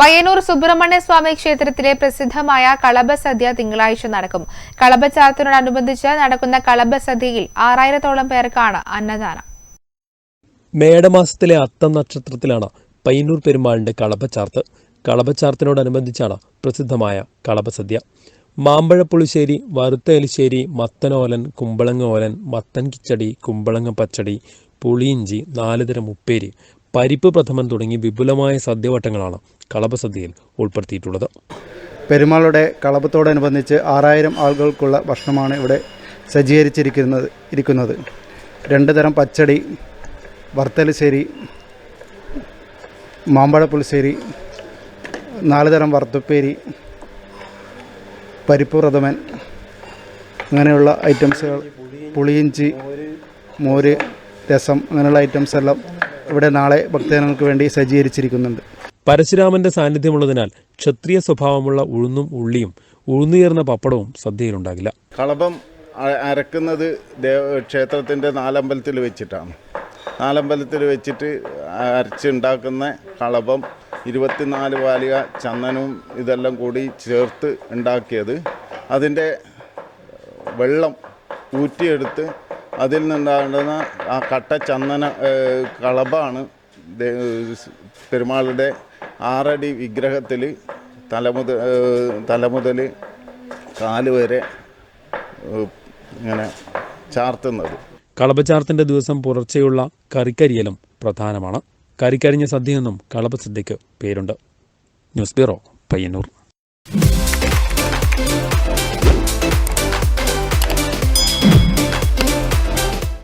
പയ്യന്നൂർ സുബ്രഹ്മണ്യ സ്വാമി ക്ഷേത്രത്തിലെ പ്രസിദ്ധമായ കളഭസദ്യ തിങ്കളാഴ്ച നടക്കും. കളഭചാത്തിനോടനുബന്ധിച്ച് നടക്കുന്ന കളഭസദ്യയിൽ ആറായിരത്തോളം പേർക്കാണ് അന്നദാനം. മേടമാസത്തിലെ അത്തം നക്ഷത്രത്തിലാണ് പയ്യന്നൂർ പെരുമാളിന്റെ കളഭച്ചാർത്ത് കളഭച്ചാർത്തിനോടനുബന്ധിച്ചാണ് പ്രസിദ്ധമായ കളഭസദ്യ. മാമ്പഴപ്പുളിശ്ശേരി വറുത്ത എലിശ്ശേരി മത്തനോലൻ കുമ്പളങ്ങ ഓലൻ മത്തൻ കിച്ചടി കുമ്പളങ്ങ പച്ചടി പുളിയിഞ്ചി നാലുതരം ഉപ്പേരി പരിപ്പ് പ്രഥമൻ തുടങ്ങി വിപുലമായ സദ്യവട്ടങ്ങളാണ് കളഭസദ്യയിൽ ഉൾപ്പെടുത്തിയിട്ടുള്ളത്. പെരുമാളുടെ കളഭത്തോടനുബന്ധിച്ച് ആറായിരം ആളുകൾക്കുള്ള ഭക്ഷണമാണ് ഇവിടെ സജ്ജീകരിച്ചിരിക്കുന്നത് ഇരിക്കുന്നത്. രണ്ട് തരം പച്ചടി വർത്തലശ്ശേരി മാമ്പഴ പുളിശ്ശേരി നാല് തരം വറുത്തുപ്പേരി പരിപ്പ് പ്രഥമൻ അങ്ങനെയുള്ള ഐറ്റംസുകൾ പുളിയിഞ്ചി മോര് രസം അങ്ങനെയുള്ള ഐറ്റംസ് എല്ലാം ഇവിടെ നാളെ ഭക്തജനങ്ങൾക്ക് വേണ്ടി സജ്ജീകരിച്ചിരിക്കുന്നുണ്ട്. പരശുരാമന്റെ സാന്നിധ്യമുള്ളതിനാൽ ക്ഷത്രിയ സ്വഭാവമുള്ള ഉഴുന്നും ഉള്ളിയും ഉഴുന്നുയർന്ന പപ്പടവും സദ്യയിലുണ്ടാകില്ല. കളഭം അരക്കുന്നത് ക്ഷേത്രത്തിന്റെ ക്ഷേത്രത്തിന്റെ നാലമ്പലത്തിൽ വെച്ചിട്ടാണ്. നാലമ്പലത്തിൽ വെച്ചിട്ട് അരച്ചുണ്ടാക്കുന്ന കളഭം ഇരുപത്തിനാല് വാലിക ചന്ദനവും ഇതെല്ലാം കൂടി ചേർത്ത് ഉണ്ടാക്കിയത്. അതിന്റെ വെള്ളം ഊറ്റിയെടുത്ത് അതിൽ നിന്നുണ്ടാകുന്ന ആ കട്ട ചന്ദന കളബാണ് പെരുമാളുടെ ആറടി വിഗ്രഹത്തിൽ തലമുത തലമുതൽ കാൽ വരെ ഇങ്ങനെ ചാർത്തുന്നത്. കളപചാർത്തിന്റെ ദിവസം പുലർച്ചെയുള്ള കറിക്കരിയലും പ്രധാനമാണ്. കരിക്കരിഞ്ഞ സദ്യയെന്നും കളഭസദ്യയ്ക്ക് പേരുണ്ട്. News bureau Payyanur.